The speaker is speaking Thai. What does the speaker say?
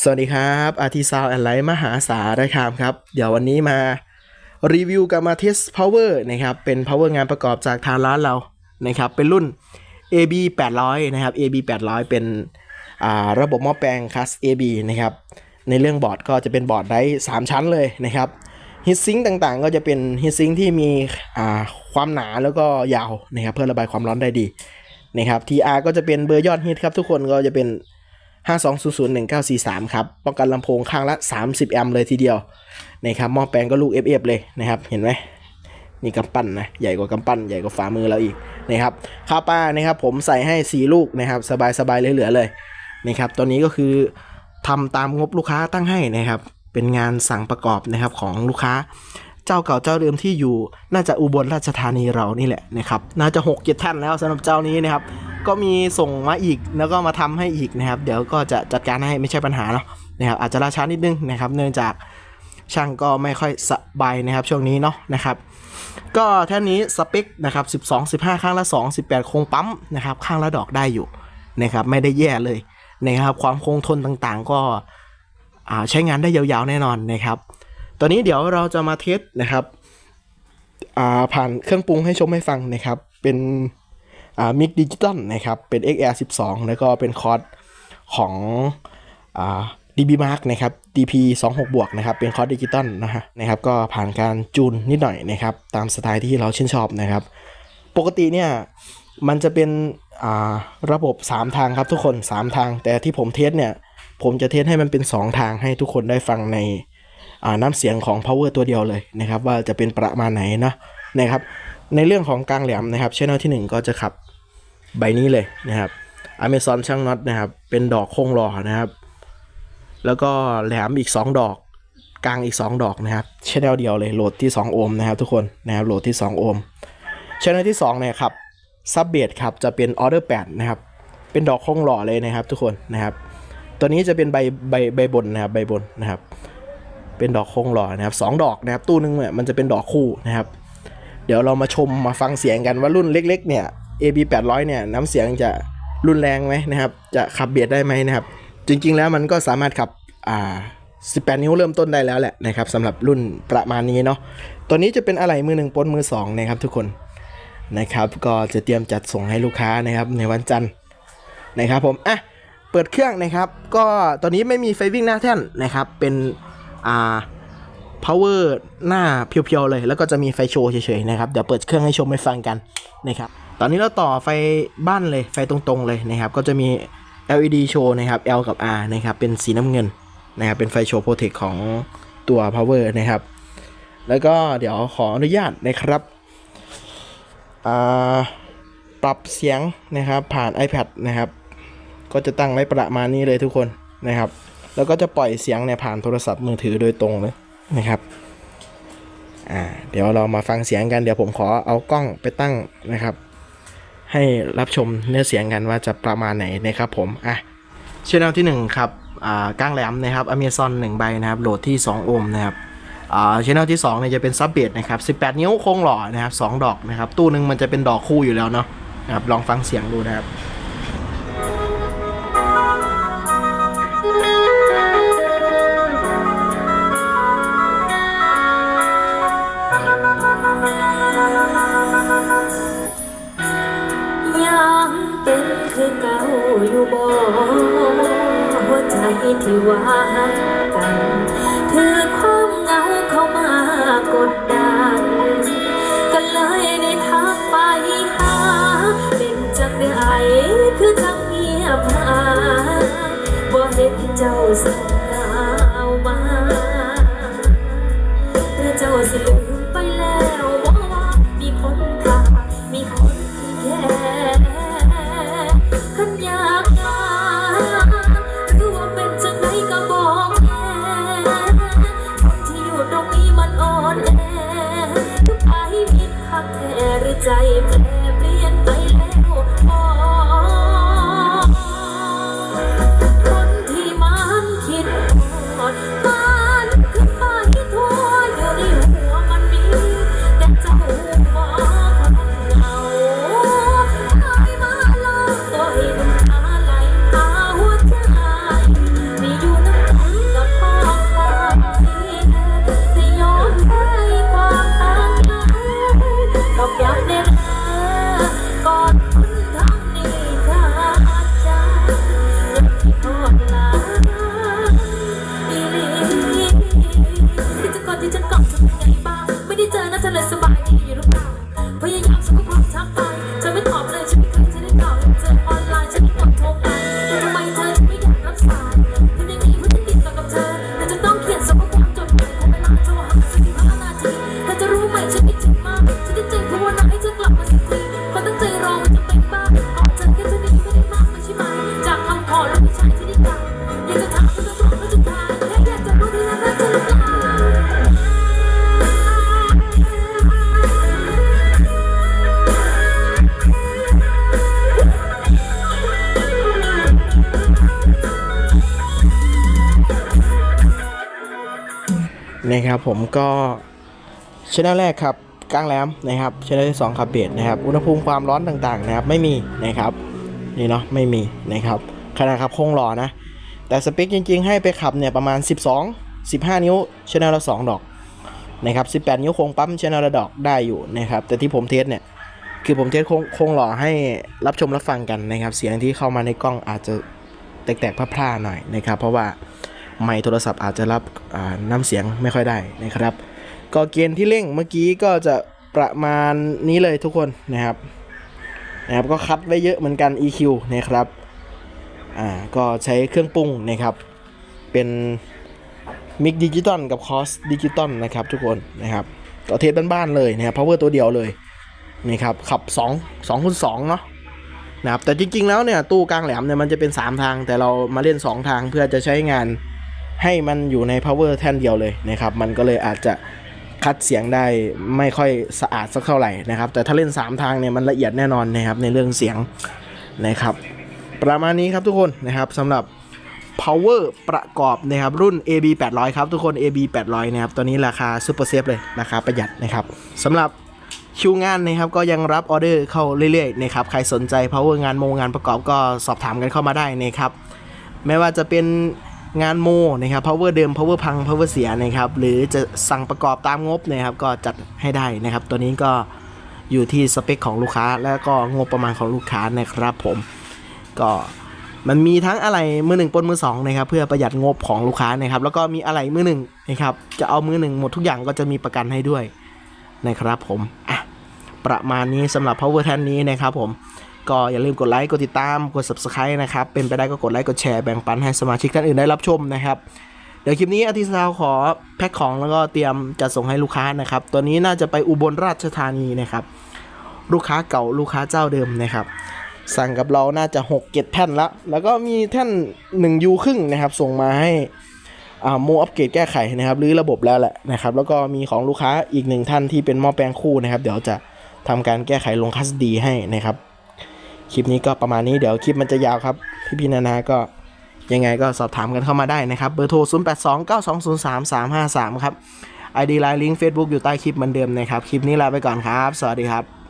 สวัสดีครับอาร์ติซาวแอนไลท์มหาสารคามครับ เดี๋ยววันนี้มารีวิวกับมาเทส power นะครับ เป็น power งานประกอบจากทางร้านเรานะครับ เป็นรุ่น AB 800นะครับ AB 800เป็นระบบหม้อแปลงคัส AB นะครับ ในเรื่องบอร์ดก็จะเป็นบอร์ดได้ 3 ชั้นเลยนะครับฮิตซิงต่างๆ ก็จะเป็นฮิตซิงที่มีความหนาแล้วก็ยาวนะครับ เพื่อระบายความร้อนได้ดีนะครับ TR ก็จะเป็นเบอร์ยอดฮิตครับ ทุกคนก็จะเป็น 52001943 ครับ ป้องกันลำโพงข้างละ 30 แอมป์เลยทีเดียวนะครับหม้อแปลงก็ลูก FF เลยนะครับ เห็นไหมนี่กำปั้นนะ ใหญ่กว่ากำปั้นใหญ่กว่าฝ่ามือเราอีกนะครับข้าวป้านะครับผมใส่ให้ 4 ลูกนะครับ สบายๆเหลือๆเลยนะครับตัวนี้ก็คือทำตามงบลูกค้าตั้งให้นะครับ เป็นงานสั่งประกอบนะครับของลูกค้าเจ้าเก่าเจ้าเดิมที่อยู่น่าจะอุบลราชธานีเรานี่แหละนะครับ น่าจะ6 7ท่านแล้วสำหรับเจ้านี้นะครับ ก็มีส่งมาอีกแล้วก็มาทำให้อีกนะครับ เดี๋ยวก็จะจัดการให้ไม่ใช่ปัญหาเนาะนะครับอาจจะล่าช้านิดนึงนะครับ เนื่องจากช่างก็ไม่ค่อยสบายนะครับ ช่วงนี้เนาะนะครับ ก็แท่านี้สเปคนะครับ12 15 ข้างละ 2 18 โครงปั๊มนะครับ ข้างละดอกได้อยู่นะครับไม่ได้แย่เลยนะครับ ความคงทนต่างๆก็ใช้งานได้ยาวๆแน่นอนนะครับ ตอนนี้เดี๋ยวเราจะมาเทสนะครับผ่านเครื่องปรุงให้ชมให้ฟังนะครับ เป็น มิกดิจิตอลนะครับ เป็น XR 12 แล้วก็เป็นคอร์สของอ่า DB Mark นะครับ DP 26บวกนะครับ เป็นคอร์สดิจิตอลนะฮะนะครับ ก็ผ่านการจูนนิดหน่อยนะครับ ตามสไตล์ที่เราชื่นชอบนะครับ ปกติเนี่ย มันจะเป็นระบบ 3 ทางครับทุกคน 3 ทาง แต่ที่ผมเทสเนี่ย ผมจะเทสให้มันเป็น 2 ทางให้ทุกคนได้ฟังในน้ำเสียงของ power ตัวเดียวเลยนะครับ ว่าจะเป็นประมาณไหนนะนะครับ ในเรื่องของกลางแหลมนะครับช anel ที่ 1 ก็จะขับใบนี้เลยนะครับ Amazon ช่างน็อตนะครับ เป็นดอกโค้งหล่อนะครับ แล้วก็แหลมอีก 2 ดอก กลางอีก 2 ดอกนะครับช anel เดียวเลยโหลดที่ 2 โอห์มนะครับทุกคนนะครับโหลดที่ 2 โอห์มช anel ที่2เนี่ยครับซับเบสครับจะเป็นออเดอร์8นะครับ เป็นดอกโค้งหล่อเลยนะครับ ทุกคนนะครับ ตัวนี้จะเป็นใบใบใบบนนะครับใบบนนะครับ เป็นดอกโค้งหล่อนะครับสองดอกนะครับ ตู้หนึงเนี่ยมันจะเป็นดอกคู่นะครับ ดี๋ยวเรามาชมมาฟังเสียงกันว่ารุ่นเล็กๆเนี่ย AB 800เนี่ยน้ำเสียงจะรุนแรงไหมนะครับ จะขับเบียดได้ไหมนะครับ จริงๆแล้วมันก็สามารถขับอ่า18 นิ้วเริ่มต้นได้แล้วแหละนะครับสำหรับรุ่นประมาณนี้เนาะตัวนี้จะเป็นอะไรมือหนึ่งปนมือสองนะครับทุกคนนะครับ ก็จะเตรียมจัดส่งให้ลูกค้านะครับในวันจันทร์นะครับผมอะเปิดเครื่องนะครับ ก็ตอนนี้ไม่มีไฟวิ่งหน้าแท่นนะครับเป็นอ่า power หน้าเพียวๆเลย แล้วก็จะมีไฟโชว์เฉยๆนะครับ เดี๋ยวเปิดเครื่องให้ชมให้ฟังกันนะครับ ตอนนี้เราต่อไฟบ้านเลยไฟตรงๆเลยนะครับ ก็จะมี LED โชว์นะครับ L กับ R นะครับ เป็นสีน้ำเงินนะครับ เป็นไฟโชว์โปรเทคของตัว power นะครับ แล้วก็เดี๋ยวขออนุญาตนะครับปรับเสียงนะครับผ่าน iPad นะครับ ก็จะตั้งไว้ประมาณนี้เลยทุกคนนะครับ แล้วก็จะปล่อยเสียงเนี่ยผ่านโทรศัพท์มือถือโดยตรงเลย นะครับอ่าเดี๋ยวเรามาฟังเสียงกันเดี๋ยวผมขอเอากล้องไปตั้งนะครับ ให้รับชมเนื้อเสียงกันว่าจะประมาณไหนนะครับผมอะช่องที่1ครับอ่าก้างแหลมนะครับ Amazon 1ใบนะครับโหลดที่ 2 โอห์มนะครับอ่าช่องที่2เนี่ยจะเป็นซับเบสนะครับ18 นิ้วโค้งหล่อนะครับ2ดอกนะครับตู้หนึ่งมันจะเป็นดอกคู่อยู่แล้วเนาะนะครับลองฟังเสียงดูนะครับ ที่ว่ากัน ถือความเหงาเข้ามากดดันก็เลยได้ทักไปหาเป็นจังไดคือจังเงียบหายบ่เห็นเจ้าส่งข่าวมาหรือเจ้าสิลื ใจแปรเปลี่ยนไป nothing นะครับผมก็ชแนลแรกครับกลางแหลมนะครับชแนลที่สองครับเบสนะครับอุณหภูมิความร้อนต่างๆนะครับไม่มีนะครับนี่เนาะไม่มีนะครับขนาดขับโค้งหล่อนะ แต่สเปคจริงๆ ให้ไปขับเนี่ยประมาณ 12 15 นิ้วชแนลละ2ดอกนะครับ18 นิ้วโค้งปั๊มชแนลละดอกได้อยู่นะครับแต่ที่ผมเทสเนี่ยคือผมเทสคงโค้งหล่อให้รับชมรับฟังกันนะครับ เสียงที่เข้ามาในกล้องอาจจะแตกๆพร่าๆหน่อยนะครับ เพราะว่า ไมค์โทรศัพท์อาจจะรับน้ำเสียงไม่ค่อยได้นะครับ ก็เกณฑ์ที่เร่งเมื่อกี้ก็จะประมาณนี้เลยทุกคนนะครับนะครับก็คัดไว้เยอะเหมือนกัน EQ นะครับอ่าก็ใช้เครื่องปรุงนะครับเป็นมิกดิจิตอลกับคอสดิจิตอลนะครับทุกคนนะครับก็เทสบ้านๆเลยนะครับ power ตัวเดียวเลยนี่ครับขับ 2 2คูณ2เนาะนะครับแต่จริงๆแล้วเนี่ยตู้กลางแหลมเนี่ยมันจะเป็น 3 ทางแต่เรามาเล่น 2 ทางเพื่อจะใช้งาน ให้มันอยู่ใน power แท่นเดียวเลยนะครับมันก็เลยอาจจะคัดเสียงได้ไม่ค่อยสะอาดสักเท่าไหร่นะครับ แต่ถ้าเล่น 3 ทางเนี่ยมันละเอียดแน่นอนนะครับในเรื่องเสียงนะครับ ประมาณนี้ครับทุกคนนะครับสำหรับ power ประกอบนะครับรุ่น AB 800ครับทุกคน AB 800นะครับตัวนี้ราคาซูเปอร์เซฟเลยราคาประหยัดนะครับสำหรับคิวงานนะครับก็ยังรับออเดอร์เข้าเรื่อยๆนะครับใครสนใจ power งานโมงานประกอบก็สอบถามกันเข้ามาได้นะครับไม่ว่าจะเป็น งานโมนะครับ power เดิม power พัง power เสียนะครับ หรือจะสั่งประกอบตามงบนะครับ ก็จัดให้ได้นะครับ ตัวนี้ก็อยู่ที่สเปคของลูกค้า แล้วก็งบประมาณของลูกค้านะครับผม ก็มันมีทั้งอะไรมือหนึ่งปนมือสองนะครับ เพื่อประหยัดงบของลูกค้านะครับ แล้วก็มีอะไรมือหนึ่งนะครับ จะเอามือหนึ่งหมดทุกอย่างก็จะมีประกันให้ด้วยนะครับผม อะ ประมาณนี้สำหรับ power แทนนี้นะครับผม ก็อย่าลืมกดไลค์ กดติดตาม กด subscribe นะครับ เป็นไปได้ก็กดไลค์ กดแชร์ แบ่งปันให้สมาชิกท่านอื่นได้รับชมนะครับ เดี๋ยวคลิปนี้อาทิตย์ซาวขอแพ็คของแล้วก็เตรียมจัดส่งให้ลูกค้านะครับ ตัวนี้น่าจะไปอุบลราชธานีนะครับ ลูกค้าเก่าลูกค้าเจ้าเดิมนะครับ สั่งกับเราน่าจะ6เก็ดแท่นละ แล้วก็มีแท่น1ยูครึ่งนะครับ ส่งมาให้อ่าโมอัปเกรดแก้ไขนะครับหรือระบบแล้วแหละนะครับ แล้วก็มีของลูกค้าอีกหนึ่งท่านที่เป็นหม้อแปลงคู่นะครับ เดี๋ยวจะทำการแก้ไขลงคัสดีให้นะครับ คลิปนี้ก็ประมาณนี้เดี๋ยวคลิปมันจะยาวครับ พี่พี่นานาก็ยังไงก็สอบถามกันเข้ามาได้นะครับ เบอร์โทร 0 8 2 9 2 0 3 3 5 3 ครับ ID ไลน์ลิงก์ Facebook อยู่ใต้คลิปเหมือนเดิมนะครับ คลิปนี้ลาไปก่อนครับ สวัสดีครับ